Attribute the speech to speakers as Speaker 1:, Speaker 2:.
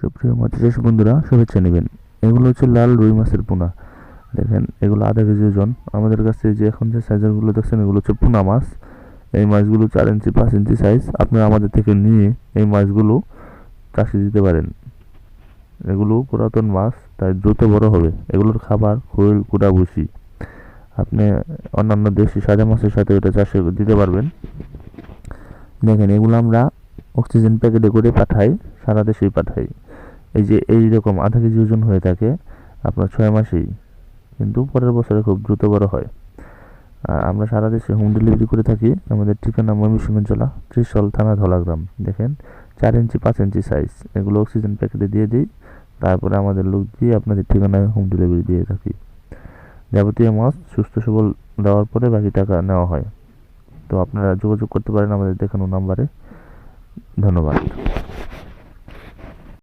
Speaker 1: সুপ্রিয় মাছ চাষি বন্ধুরা, শুভেচ্ছা নেবেন। এগুলো হচ্ছে লাল রুই মাছের পোনা। দেখেন, এগুলো আধা কেজি ওজন। আমাদের কাছে যে এখন যে সাইজেরগুলো দেখছেন, এগুলো হচ্ছে পোনা মাছ। এই মাছগুলো চার ইঞ্চি, পাঁচ ইঞ্চি সাইজ আপনারা আমাদের থেকে নিয়ে এই মাছগুলো চাষে দিতে পারেন। এগুলো পুরাতন মাছ, তাই দ্রুত বড় হবে। এগুলোর খাবার খৈল, কুড়া, ভুসি। আপনি অন্যান্য দেশি সাদা মাছের সাথে এটা চাষে দিতে পারবেন। দেখেন, এগুলো আমরা অক্সিজেন প্যাকেটে করে পাঠাই, সারা দেশেই পাঠাই। এই যে, এই রকম আধা কেজি ওজন হয়ে থাকে আপনার ছয় মাসেই, কিন্তু পরের বছরে খুব দ্রুত বড় হয়। আর আমরা সারা দেশে হোম ডেলিভারি করে থাকি। আমাদের ঠিকানা ময়মনসিংহ জেলা, ত্রিশল থানা, ধলাগ্রাম। দেখেন, চার ইঞ্চি, পাঁচ ইঞ্চি সাইজ এগুলো অক্সিজেন প্যাকেটে দিয়ে দিই। তারপরে আমাদের লোক দিয়ে আপনাদের ঠিকানায় হোম ডেলিভারি দিয়ে থাকি। যাবতীয় মাছ সুস্থ সবল দেওয়ার পরে বাকি টাকা নেওয়া হয়। তো আপনারা যোগাযোগ করতে পারেন আমাদের দেখানো নাম্বারে ধন্যবাদ।